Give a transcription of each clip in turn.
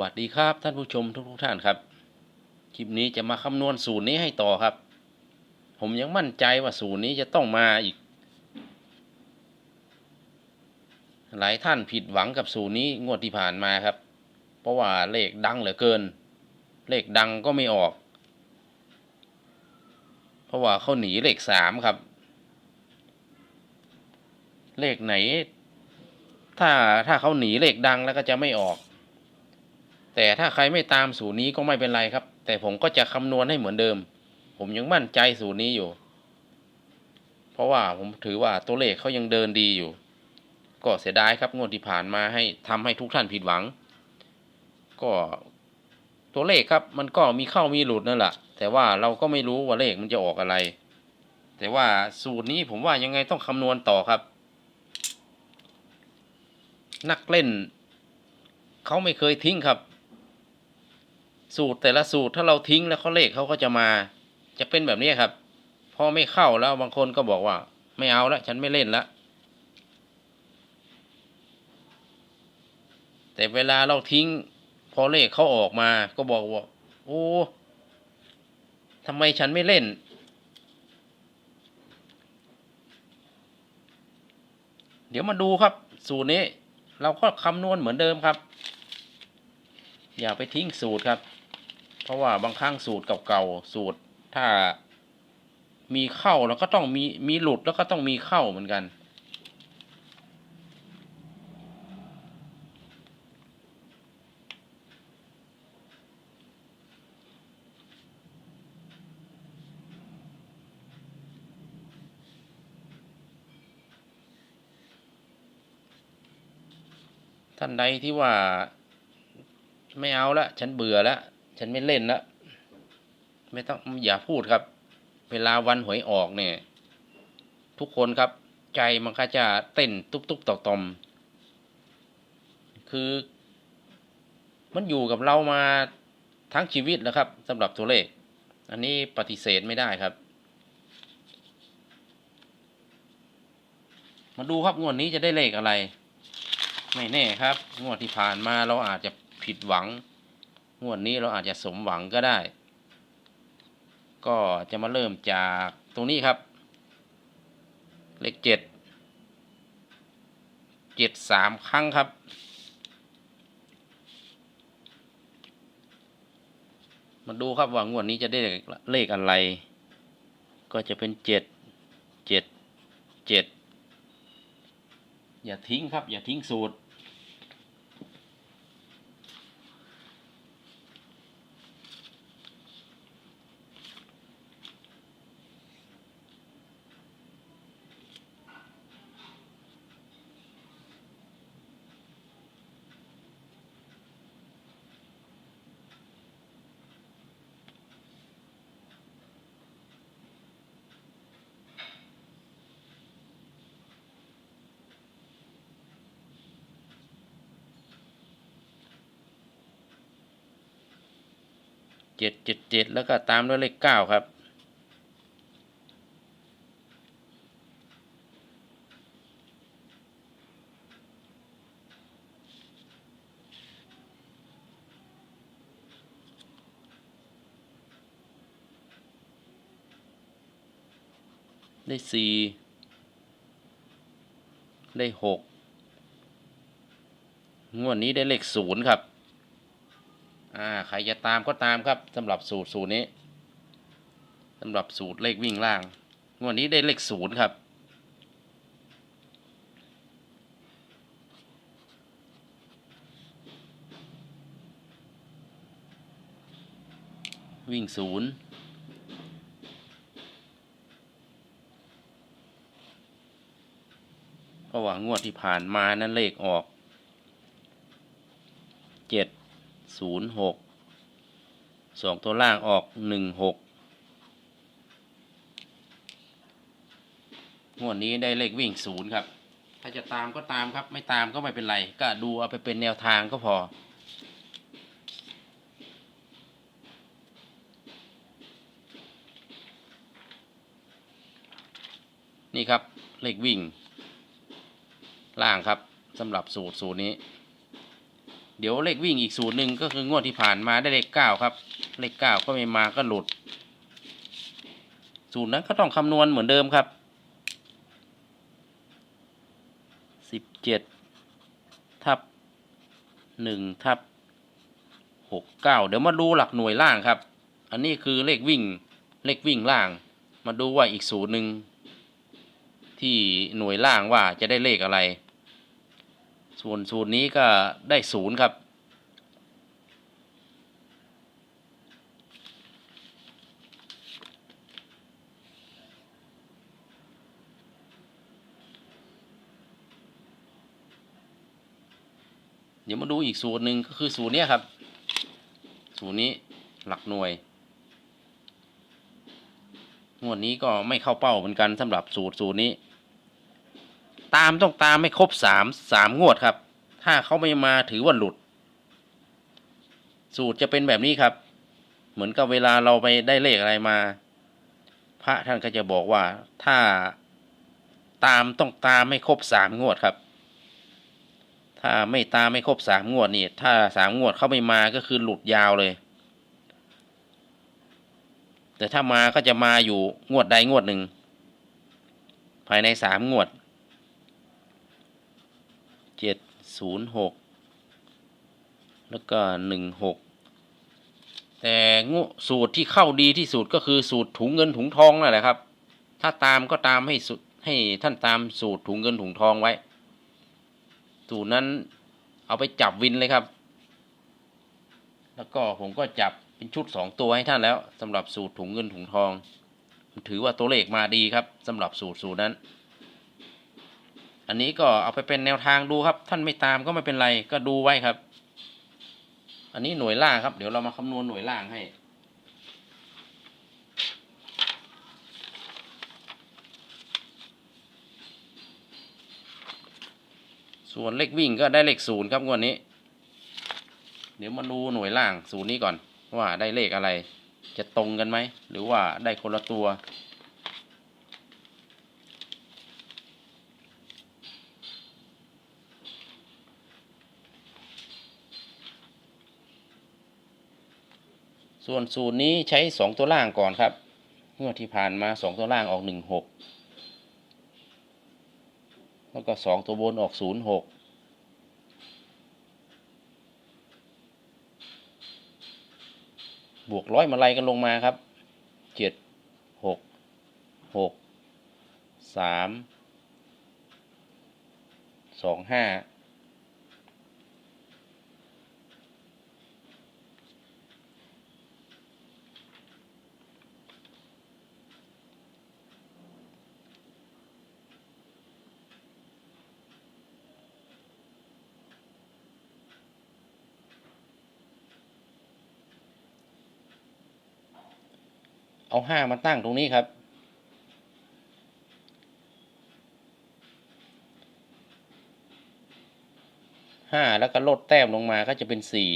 วัสดีครับท่านผู้ชมทุกทท่านครับ คลิปนี้จะมาคำนวณสูตรนี้ให้ต่อครับ ผมยังมั่นใจว่าสูตรนี้จะต้องมาอีก หลายท่านผิดหวังกับสูตรนี้งวดที่ผ่านมาครับ เพราะว่าเลขดังเหลือเกิน เลขดังก็ไม่ออก เพราะว่าเขาหนีเลขสามครับ เลขไหน ถ้าถ้าเขาหนีเลขดังแล้วก็จะไม่ออก แต่ถ้าใครไม่ตามสูตรนี้ก็ไม่เป็นไรครับ แต่ผมก็จะคำนวณให้เหมือนเดิม ผมยังมั่นใจสูตรนี้อยู่ เพราะว่าผมถือว่าตัวเลขเขายังเดินดีอยู่ ก็เสียดายครับงวดที่ผ่านมาให้ทำให้ทุกท่านผิดหวัง ก็ตัวเลขครับ มันก็มีเข้ามีหลุดนั่นแหละแต่ว่าเราก็ไม่รู้ว่าเลขมันจะออกอะไร แต่ว่าสูตรนี้ผมว่ายังไงต้องคำนวณต่อครับ นักเล่นเขาไม่เคยทิ้งครับ สูตรแต่ละสูตรถ้าเราทิ้งแล้วเขาเลขเขาก็จะมา จะเป็นแบบนี้ครับ พอไม่เข้าแล้วบางคนก็บอกว่า ไม่เอาละฉันไม่เล่นละแต่เวลาเราทิ้ง พอเลขเขาออกมา ก็บอกว่า โอ้ทำไมฉันไม่เล่น เดี๋ยวมาดูครับ สูตรนี้ เราก็คำนวณเหมือนเดิมครับ อย่าไปทิ้งสูตรครับ ราะว่าบางครั้งสูตรเก่าๆสูตรถ้ามีเข้าแล้วก็ต้องมีมีหลุดแล้วก็ต้องมีเข้าเหมือนกัน ท่านใดที่ว่าไม่เอาละฉันเบื่อแล้ว ฉันไม่เล่นแล้วไม่ต้องอย่าพูดครับ เวลาวันหวยออกเนี่ย ทุกคนครับ ใจมันก็จะเต้นตุ๊บตุ๊บต่อตอมคือ มันอยู่กับเรามาทั้งชีวิตแล้วครับสำหรับตัวเลข อันนี้ปฏิเสธไม่ได้ครับ มาดูครับงวดนี้จะได้เลขอะไร ไม่แน่ครับ งวดที่ผ่านมาเราอาจจะผิดหวัง งวดนี้เราอาจจะสมหวังก็ได้ ก็จะมาเริ่มจากตรงนี้ครับ เลขเจ็ดเจ็ดสามครั้งครับมาดูครับว่างวดนี้จะได้เลขอะไร ก็จะเป็นเจ็ดเจ็ดเจ็ดอย่าทิ้งครับ อย่าทิ้งสูตร เจ็ดเจ็ดเจ็ดแล้วก็ตามด้วยเลขเก้าครับ ได้สี่ได้หกงวดนี้ได้เลขศูนย์ครับ อ่าใครจะตามก็ตามครับสำหรับสูตรสูตรนี้สำหรับสูตรเลขวิ่งล่างงวดนี้ได้เลขศูนย์ครับวิ่งศูนย์เพราะว่างวดที่ผ่านมานั้นเลขออกเจ็ด ศูนย์หกสองตัวล่างออกหนึ่งหกงวดนี้ได้เลขวิ่งศูนย์ครับ ถ้าจะตามก็ตามครับ ไม่ตามก็ไม่เป็นไร ก็ดูเอาไปเป็นแนวทางก็พอ นี่ครับเลขวิ่ง ล่างครับสำหรับสูตรสูตรนี้ เดี๋ยวเลขวิ่งอีกสูตรหนึ่งก็คืองวดที่ผ่านมาได้เลขเก้าครับ เลขเก้าก็ไม่มาก็หลุด สูตรนั้นก็ต้องคำนวณเหมือนเดิมครับสิบเจ็ดทับหนึ่งทับหกเก้าเดี๋ยวมาดูหลักหน่วยล่างครับ อันนี้คือเลขวิ่งเลขวิ่งล่าง มาดูว่าอีกสูตรหนึ่งที่หน่วยล่างว่าจะได้เลขอะไร ส่วนสูตรนี้ก็ได้ศูนย์ครับเดี๋ยวมาดูอีกสูตรหนึ่งก็คือสูตรนี้ครับ สูตรนี้หลักหน่วย งวดนี้ก็ไม่เข้าเป้าเหมือนกันสำหรับสูตรสูตรนี้ ตามต้องตามไม่ครบสามสามงวดครับ ถ้าเขาไม่มาถือว่าหลุด สูตรจะเป็นแบบนี้ครับ เหมือนกับเวลาเราไปได้เลขอะไรมา พระท่านก็จะบอกว่าถ้าตามต้องตามไม่ครบสามงวดครับ ถ้าไม่ตามไม่ครบสามงวดนี่ ถ้าสามงวดเขาไม่มาก็คือหลุดยาวเลย แต่ถ้ามาก็จะมาอยู่งวดใดงวดหนึ่งภายในสามงวด เจ็ดศูนย์หกแล้วก็หนึ่งหกแต่งสูตรที่เข้าดีที่สุดก็คือสูตรถุงเงินถุงทองนั่นแหละครับ ถ้าตามก็ตามให้สุดให้ท่านตามสูตรถุงเงินถุงทองไว้ สูตรนั้นเอาไปจับวินเลยครับ แล้วก็ผมก็จับเป็นชุดสองตัวให้ท่านแล้วสำหรับสูตรถุงเงินถุงทอง ถือว่าตัวเลขมาดีครับสำหรับสูตรสูตรนั้น อันนี้ก็เอาไปเป็นแนวทางดูครับ ท่านไม่ตามก็ไม่เป็นไรก็ดูไว้ครับ อันนี้หน่วยล่างครับ เดี๋ยวเรามาคำนวณหน่วยล่างให้ส่วนเลขวิ่งก็ได้เลขศูนย์ครับงวดนี้ เดี๋ยวมาดูหน่วยล่างศูนย์นี้ก่อน ว่าได้เลขอะไร จะตรงกันไหม หรือว่าได้คนละตัว ส่วนสูตรนี้ใช้สองตัวล่างก่อนครับงวดที่ผ่านมาสองตัวล่างออกหนึ่งหกแล้วก็สองตัวบนออกศูนย์หกบวกร้อยมาไล่กันลงมาครับเจ็ดหกหกสามสองห้า เอาห้ามาตั้งตรงนี้ครับ ห้าแล้วก็ลดแต้มลงมาก็จะเป็นสี่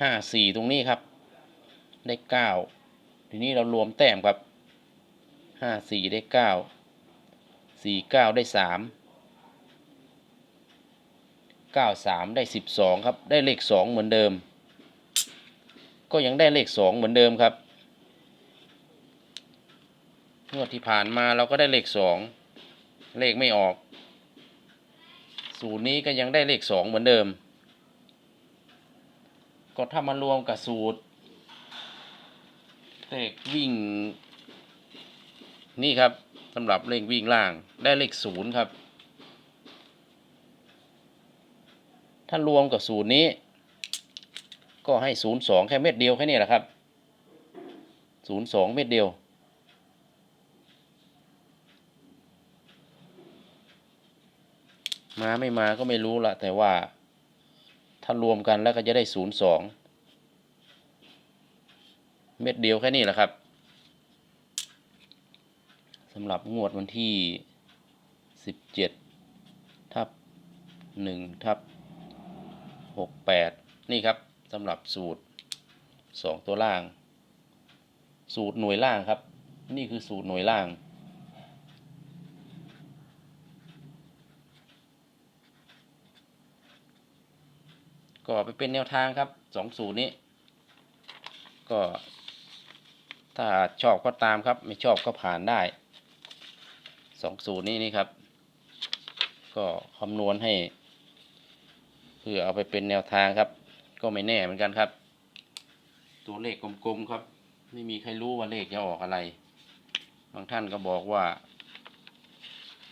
ห้าสี่ตรงนี้ครับ ได้เก้า ทีนี้เรารวมแต้มครับ ห้าสี่ได้เก้า สี่เก้าได้สามเก้าสามได้สิบสองครับ ได้เลขสองเหมือนเดิม ก็ยังได้เลขสองเหมือนเดิมครับงวดที่ผ่านมาเราก็ได้เลขสองเลขไม่ออก สูตรนี้ก็ยังได้เลขสองเหมือนเดิม ก็ถ้ามารวมกับสูตรเลขวิ่ง นี่ครับสำหรับเลขวิ่งล่างได้เลขศูนย์ครับ ถ้ารวมกับสูตรนี้ ก็ให้ศูนย์สองแค่เม็ดเดียวแค่นี้แหละครับศูนย์สองเม็ดเดียว มาไม่มาก็ไม่รู้ละแต่ว่า ถ้ารวมกันแล้วก็จะได้ศูนย์สองเม็ดเดียวแค่นี้แหละครับสำหรับงวดวันที่สิบเจ็ดทับหนึ่งทับหกแปดนี่ครับ สำหรับสูตรสองตัวล่าง สูตรหน่วยล่างครับ นี่คือสูตรหน่วยล่าง ก็ไปเป็นแนวทางครับสองสูตรนี้ ก็ถ้าชอบก็ตามครับ ไม่ชอบก็ผ่านได้สองสูตรนี้นี่ครับ ก็คำนวณให้ เพื่อเอาไปเป็นแนวทางครับ ก็ไม่แน่เหมือนกันครับ ตัวเลขกลมๆครับ ไม่มีใครรู้ว่าเลขจะออกอะไร บางท่านก็บอกว่า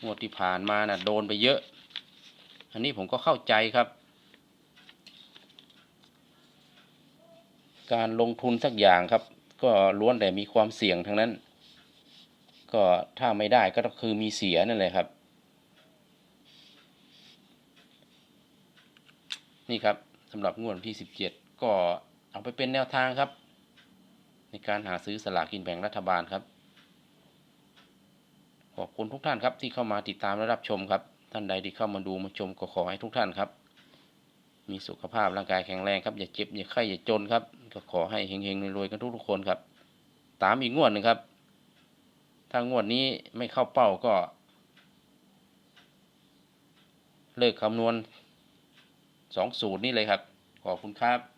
งวดที่ผ่านมาน่ะโดนไปเยอะ อันนี้ผมก็เข้าใจครับ การลงทุนสักอย่างครับ ก็ล้วนแต่มีความเสี่ยงทั้งนั้น ก็ถ้าไม่ได้ก็คือมีเสียนั่นแหละครับ นี่ครับ สำหรับงวดวันที่ 17 ก็เอาไปเป็นแนวทางครับ ในการหาซื้อสลากกินแบ่งรัฐบาลครับ ขอบคุณทุกท่านครับที่เข้ามาติดตามและรับชมครับ ท่านใดที่เข้ามาดูมาชมก็ขอให้ทุกท่านครับ มีสุขภาพร่างกายแข็งแรงครับอย่าเจ็บอย่าไข้อย่าจนครับ ก็ขอให้เฮงๆรวยๆกันทุกๆคนครับ ตามอีกงวดหนึ่งครับถ้างวดนี้ไม่เข้าเป้าก็ เลิกคำนวณ สองสูตรนี่เลยครับ ขอบคุณครับ